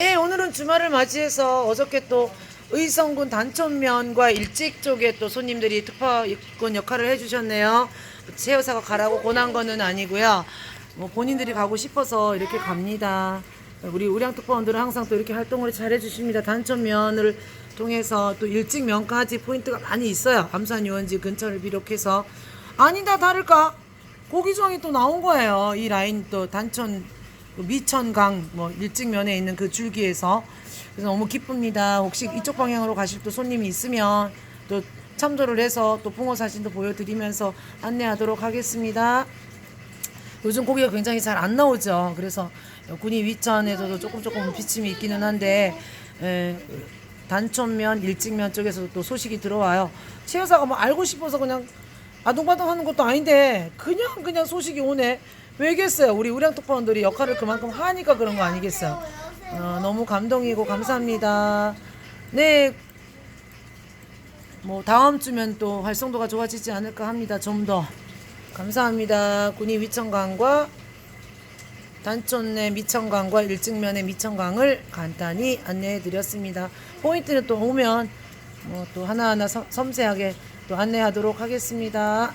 네, 오늘은 주말을 맞이해서 어저께 또 의성군 단촌면과 일찍 쪽에 또 손님들이 특파권 역할을 해주셨네요. 새 여사가 가라고 권한 거는 아니고요. 뭐 본인들이 가고 싶어서 이렇게 갑니다. 우리 우량특파원들은 항상 또 이렇게 활동을 잘 해주십니다. 단촌면을 통해서 또 일찍 면까지 포인트가 많이 있어요. 암산 유원지 근처를 비롯해서 아니다 다를까 고기종이 또 나온 거예요. 이 라인 또 단촌 그 미천강 뭐 일직면에 있는 그 줄기에서 그래서 너무 기쁩니다. 혹시 이쪽 방향으로 가실 또 손님이 있으면 또 참조를 해서 또 붕어 사진도 보여드리면서 안내하도록 하겠습니다. 요즘 고기가 굉장히 잘 안 나오죠. 그래서 군이 위천에서도 조금 조금 비침이 있기는 한데 에, 단촌면, 일직면 쪽에서도 또 소식이 들어와요. 최 여사가 뭐 알고 싶어서 그냥 아동바동 하는 것도 아닌데 그냥 그냥 소식이 오네. 왜겠어요? 우리 우량 특파원들이 역할을 그만큼 하니까 그런 거 아니겠어요? 어, 너무 감동이고 감사합니다. 네. 뭐 다음 주면 또 활성도가 좋아지지 않을까 합니다. 좀 더. 감사합니다. 군이 위천강과 단촌 내 미천강과 일직면의 미천강을 간단히 안내해 드렸습니다. 포인트는 또 오면 뭐 또 하나하나 섬- 섬세하게 또 안내하도록 하겠습니다.